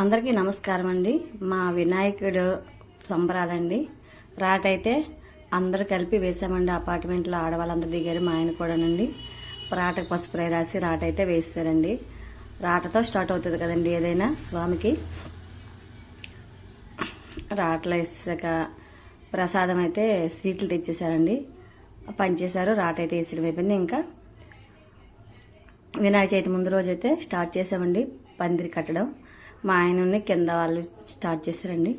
అందరికీ నమస్కారం అండి. మా వినాయకుడు సంబరాలండి రాటైతే అందరూ కలిపి వేసామండి. అపార్ట్మెంట్లో ఆడవాళ్ళందరూ దిగారు మా ఆయన కూడానండి. రాటకు పసుపు రాయి రాసి రాటైతే వేస్తారండి. రాటతో స్టార్ట్ అవుతుంది కదండి ఏదైనా స్వామికి. రాటలు వేసాక ప్రసాదం అయితే స్వీట్లు తెచ్చేసారండి పంచేశారు రాటైతే వేసిన వేసడం అయిపోయింది. ఇంకా వినాయక చవితి ముందు రోజైతే స్టార్ట్ చేసామండి పందిరి కట్టడం. మా ఆయన కింద వాళ్ళు స్టార్ట్ చేశారండి.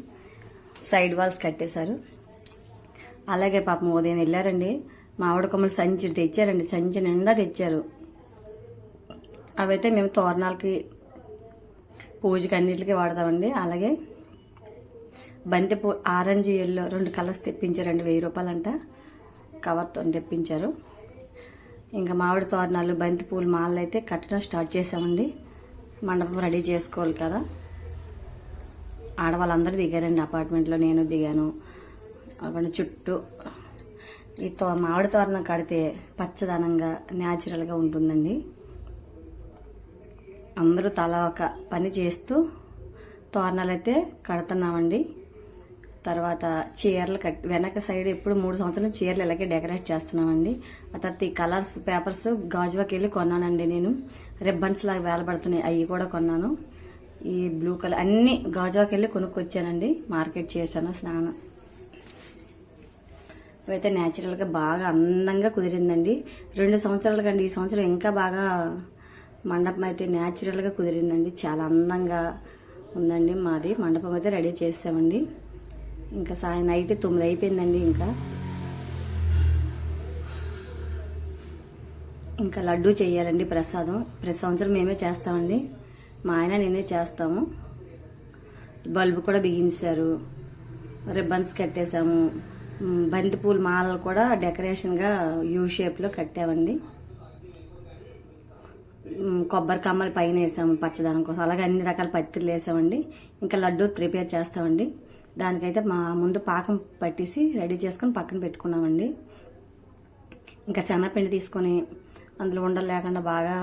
సైడ్ వాల్స్ కట్టేశారు. అలాగే పాపం ఉదయం వెళ్ళారండి. మామిడి కొమ్మలు సంచి తెచ్చారండి. సంచి నిండా తెచ్చారు. అవైతే మేము తోరణాలకి పూజకి అన్నిటికీ వాడతామండి. అలాగే బంతి పూ ఆరెంజ్ ఎల్లో రెండు కలర్స్ తెప్పించారండి. వెయ్యి రూపాయలంట. కవర్తో తెప్పించారు. ఇంకా మామిడి తోరణాలు బంతి పూలు మాలలు అయితే కట్టడం స్టార్ట్ చేసామండి మండపం రెడీ చేసుకోవాలి కదా. ఆడవాళ్ళందరూ దిగారండి అపార్ట్మెంట్లో నేను దిగాను. అక్కడ చుట్టూ ఈ తో మామిడి తోరణం కడితే పచ్చదనంగా న్యాచురల్గా ఉంటుందండి. అందరూ తల ఒక పని చేస్తూ తోరణాలు అయితే కడుతున్నామండి. తర్వాత చీరలు కట్ వెనక సైడ్ ఎప్పుడు మూడు సంవత్సరాలు చీరలు ఇలాగే డెకరేట్ చేస్తున్నామండి. ఆ తర్వాత ఈ కలర్స్ పేపర్స్ గాజువాకి వెళ్ళి కొన్నానండి నేను. రిబ్బన్స్ లాగా వేలబడుతున్నాయి అవి కూడా కొన్నాను. ఈ బ్లూ కలర్ అన్ని గాజువాకి వెళ్ళి కొనుక్కొచ్చానండి. మార్కెట్ చేశాను స్నానం. ఇవైతే న్యాచురల్గా బాగా అందంగా కుదిరిందండి. రెండు సంవత్సరాల కండి ఈ సంవత్సరం ఇంకా బాగా మండపం అయితే న్యాచురల్గా కుదిరిందండి. చాలా అందంగా ఉందండి మాది. మండపం అయితే రెడీ చేసామండి. ఇంకా సాయం నైట్ తొమ్మిది అయిపోయిందండి ఇంకా. ఇంకా లడ్డు చేయాలండి ప్రసాదం. ప్రతి సంవత్సరం మేమే చేస్తామండి. మా ఆయన నేనే చేస్తాము. బల్బు కూడా బిగించారు. రిబ్బన్స్ కట్టేశాము. బంతిపూలు మాలలు కూడా డెకరేషన్గా యూ షేప్లో కట్టామండి. కొబ్బరి కమ్మలు పైన వేసాము పచ్చదనం కోసం. అలాగే అన్ని రకాల పత్తిలు వేసామండి. ఇంకా లడ్డు ప్రిపేర్ చేస్తామండి. దానికైతే మా ముందు పాకం పట్టేసి రెడీ చేసుకొని పక్కన పెట్టుకున్నామండి. ఇంకా శనగపిండి తీసుకొని అందులో ఉండలు లేకుండా బాగా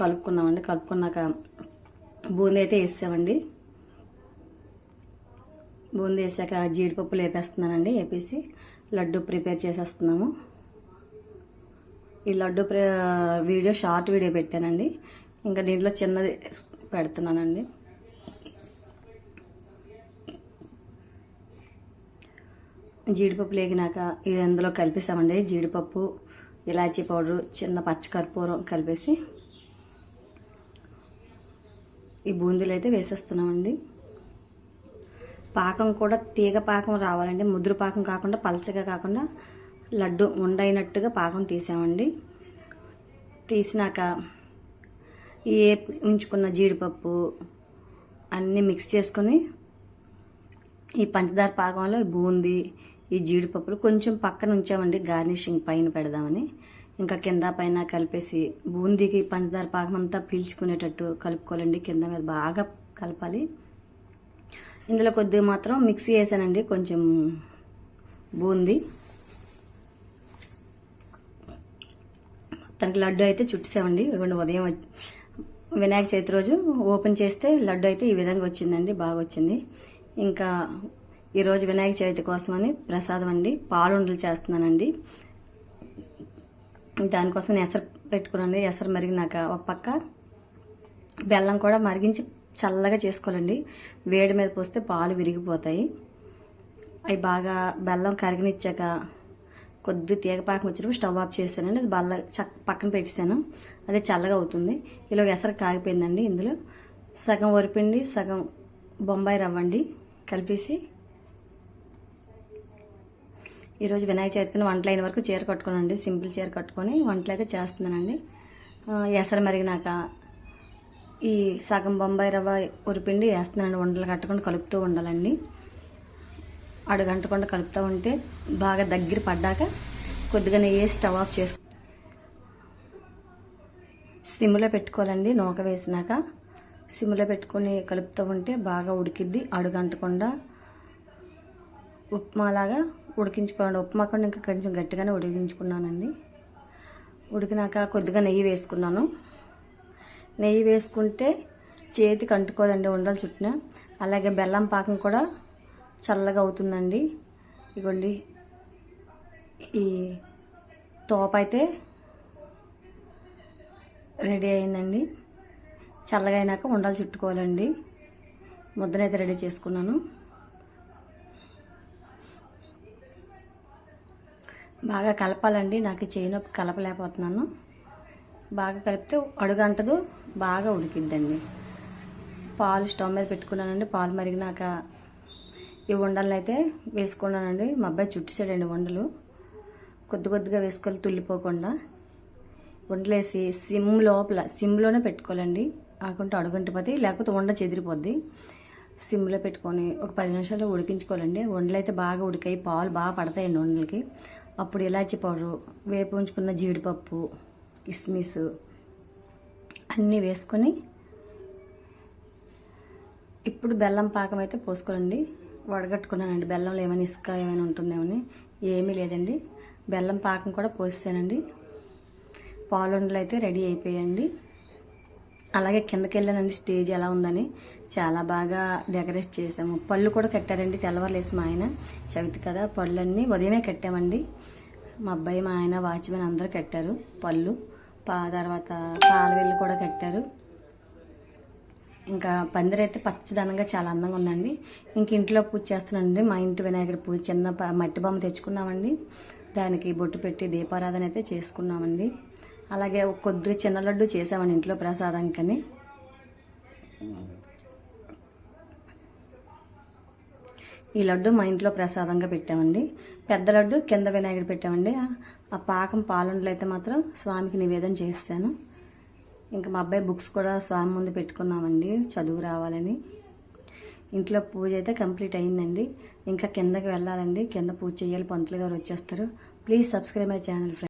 కలుపుకున్నామండి. కలుపుకున్నాక బూందీ అయితే వేసామండి. బూందీ వేసాక జీడిపప్పులు వేపేస్తున్నానండి వేపేసి లడ్డు ప్రిపేర్ చేసేస్తున్నాము. ఈ లడ్డు ప్ర వీడియో షార్ట్ వీడియో పెట్టానండి. ఇంకా దీంట్లో చిన్నది పెడుతున్నానండి. జీడిపప్పు లేగినాక ఇది అందులో కలిపేసామండి. జీడిపప్పు ఇలాచీ పౌడరు చిన్న పచ్చకర్పూరం కలిపేసి ఈ బూందీలు అయితే వేసేస్తున్నామండి. పాకం కూడా తీగ పాకం రావాలండి. ముద్ర పాకం కాకుండా పలచగా కాకుండా లడ్డు ఉండైనట్టుగా పాకం తీసామండి. తీసినాక ఈ ఉంచుకున్న జీడిపప్పు అన్నీ మిక్స్ చేసుకొని ఈ పంచదార పాకంలో ఈ బూందీ ఈ జీడిపప్పులు కొంచెం పక్కన ఉంచామండి గార్నిషింగ్ పైన పెడదామని. ఇంకా కింద పైన కలిపేసి బూందీకి పంచదార పాకం అంతా పీల్చుకునేటట్టు కలుపుకోవాలండి. కింద మీద బాగా కలపాలి. ఇందులో కొద్దిగా మాత్రం మిక్సీ వేసానండి కొంచెం బూందీ. తనకి లడ్డు అయితే చుట్టేసామండి. ఇవ్వండి ఉదయం వినాయక చవితి రోజు ఓపెన్ చేస్తే లడ్డు అయితే ఈ విధంగా వచ్చిందండి బాగా వచ్చింది. ఇంకా ఈరోజు వినాయక చవితి కోసమని ప్రసాదం అండి పాలుండలు చేస్తున్నానండి. దానికోసం ఎసరు పెట్టుకున్నాను ఎసరు మరిగినాక ఒక పక్క. బెల్లం కూడా మరిగించి చల్లగా చేసుకోవాలండి. వేడి మీద పోస్తే పాలు విరిగిపోతాయి. అవి బాగా బెల్లం కరిగినిచ్చాక కొద్ది తీగపాకం వచ్చినప్పుడు స్టవ్ ఆఫ్ చేస్తానండి. అది బల్ల పక్కన పెట్టేశాను. అదే చల్లగా అవుతుంది. ఇలా ఎసరు కాగిపోయిందండి ఇందులో. సగం వరిపిండి సగం బొంబాయి రవ్వండి కలిపేసి ఈరోజు వినాయక చవితికి వంటలు అయిన వరకు చీర కట్టుకోనండి సింపుల్ చీర కట్టుకొని వంటలు అయితే చేస్తున్నానండి. ఎసరు మరిగినాక ఈ సగం బొంబాయి రవ్వ ఉరిపిండి వేస్తున్నానండి. వంటలు కట్టుకొని కలుపుతూ ఉండాలండి. అడుగంటకుండా కలుపుతూ ఉంటే బాగా దగ్గర పడ్డాక కొద్దిగా నెయ్యి స్టవ్ ఆఫ్ చేసు సిమ్లో పెట్టుకోవాలండి నూక వేసినాక. సిమ్లో పెట్టుకొని కలుపుతూ ఉంటే బాగా ఉడికిద్ది అడుగంటకుండా ఉప్మాలాగా ఉడికించుకోండి ఉప్మా కూడా ఇంకా కొంచెం గట్టిగానే ఉడికించుకున్నానండి. ఉడికినాక కొద్దిగా నెయ్యి వేసుకున్నాను. నెయ్యి వేసుకుంటే చేతికి అంటుకోదండి ఉండలు చుట్టిన. అలాగే బెల్లం పాకం కూడా చల్లగా అవుతుందండి. ఇగోండి ఈ తోప అయితే రెడీ అయిందండి. చల్లగా అయినాక ఉండలు చుట్టుకోవాలండి. ముద్దనైతే రెడీ చేసుకున్నాను. బాగా కలపాలండి. నాకు చేయి నొప్పి కలపలేకపోతున్నాను. బాగా కలిపితే అడుగంటదు బాగా ఉడికిద్దండి. పాలు స్టవ్ మీద పెట్టుకున్నానండి. పాలు మరిగినాక ఈ ఉండలను అయితే వేసుకున్నానండి. మా అబ్బాయి చుట్టేసాడండి వండలు కొద్ది కొద్దిగా వేసుకొని తుల్లిపోకుండా ఉండలేసి సిమ్ లోపల సిమ్లోనే పెట్టుకోవాలండి. ఆకుంటే అడుగంటిపోతే లేకపోతే ఉండ చెదిరిపోద్ది. సిమ్లో పెట్టుకొని ఒక పది నిమిషాలు ఉడికించుకోవాలండి. వండలు అయితే బాగా ఉడికాయి పాలు బాగా పడతాయండి వండలకి అప్పుడు ఇలాచి పౌడరు వేపు ఉంచుకున్న జీడిపప్పు కిస్మిస్ అన్నీ వేసుకొని ఇప్పుడు బెల్లం పాకం అయితే పోసుకోవాలండి. వడగట్టుకున్నానండి. బెల్లంలో ఏమైనా ఇసుక ఏమైనా ఉంటుందేమని ఏమీ లేదండి. బెల్లం పాకం కూడా పోసానండి పాలుండలు అయితే రెడీ అయిపోయాయండి. అలాగే కిందకి వెళ్ళానండి స్టేజ్ ఎలా ఉందని. చాలా బాగా డెకరేట్ చేసాము పళ్ళు కూడా కట్టారండి తెల్లవారులేసి మా ఆయన. చవితి కదా పళ్ళన్నీ ఉదయమే కట్టామండి. మా అబ్బాయి మా ఆయన వాచ్మెన్ అందరూ కట్టారు పళ్ళు. పా తర్వాత పాలవెల్లి కూడా కట్టారు. ఇంకా పందిరైతే పచ్చదనంగా చాలా అందంగా ఉందండి. ఇంక ఇంట్లో పూజ చేస్తున్నానండి. మా ఇంటి వినాయకుడి పూజ చిన్న మట్టి బొమ్మ తెచ్చుకున్నామండి. దానికి బొట్టు పెట్టి దీపారాధన అయితే చేసుకున్నామండి. అలాగే కొద్దిగా చిన్న లడ్డు చేసామండి ఇంట్లో ప్రసాదంకని ఈ లడ్డు మా ఇంట్లో ప్రసాదంగా పెట్టామండి. పెద్ద లడ్డు కింద వినాయకుడు పెట్టామండి. ఆ- ఆ పాకం పాలుండలు అయితే మాత్రం స్వామికి నివేదన చేశాను ఇంకా మా అబ్బాయి బుక్స్ కూడా స్వామి ముందు పెట్టుకున్నామండి. చదువు రావాలని. ఇంట్లో పూజ అయితే కంప్లీట్ అయిందండి. ఇంకా కిందకి వెళ్ళాలండి. కింద పూజ చేయాలి పంతులు గారు వచ్చేస్తారు. Please subscribe my channel friends.